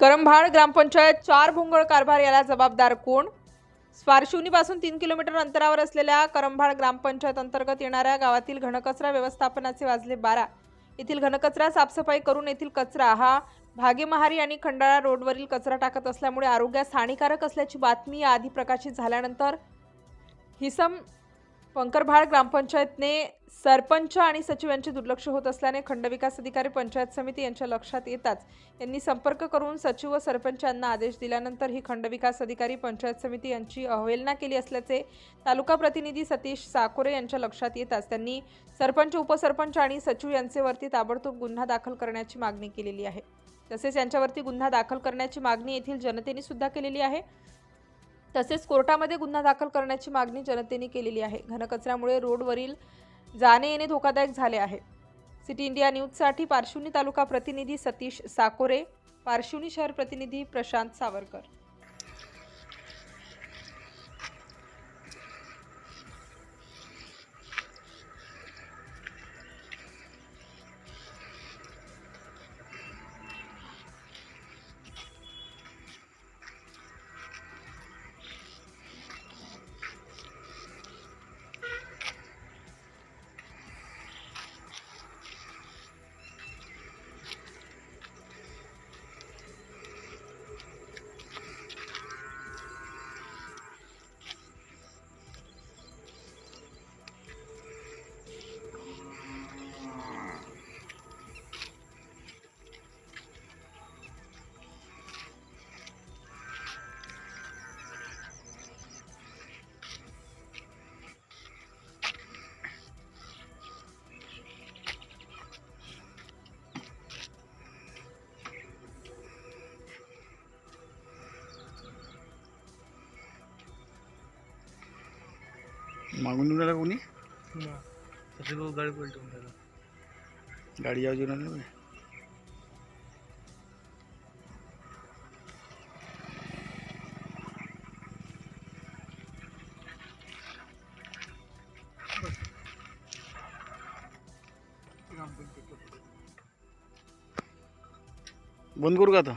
करंभाळ ग्रामपंचायत चार भोंगळ कारभार याला जबाबदार कोण? स्वारशिवनीपासून तीन किलोमीटर अंतरावर असलेल्या करंभाळ ग्रामपंचायत अंतर्गत येणाऱ्या गावातील घनकचरा व्यवस्थापनाचे वाजले बारा. येथील घनकचरा साफसफाई करून येथील कचरा हा भागेमहारी आणि खंडाळा रोडवरील कचरा टाकत असल्यामुळे आरोग्यास हानिकारक असल्याची बातमी याआधी प्रकाशित झाल्यानंतर. हिसम पंकरभाळ ग्रामपंचायतने सरपंच आणि सचिव यांचे दुर्लक्ष होत असल्याने खंडविकास अधिकारी पंचायत समिती यांच्या लक्षात येताच यांनी संपर्क करून सचिव व सरपंच यांना आदेश दिल्यानंतर ही खंडविकास अधिकारी पंचायत समिती यांची अवहेलना केली असल्याचे तालुका प्रतिनिधी सतीश साकोरे यांच्या लक्षात येताच त्यांनी सरपंच उपसरपंच आणि सचिव यांचेवरती ताबडतोब गुन्हा दाखल करण्याची मागणी केलेली आहे. तसेच यांच्यावरती गुन्हा दाखल करण्याची मागणी येथील जनतेने सुद्धा केलेली आहे. तसेच कोर्टामध्ये गुन्हा दाखल करण्याची मागणी जनतेने केलेली आहे. घनकचऱ्यामुळे रोडवरील जाणे येणे धोकादायक झाले आहे. सिटी इंडिया न्यूजसाठी पार्श्वनी तालुका प्रतिनिधी सतीश साकोरे पार्श्वनी शहर प्रतिनिधी प्रशांत सावरकर. मागून येऊन राहिला कोणी? गाडी पलटून त्याला गाडी यावं येऊन राहिली बंद करू का आता?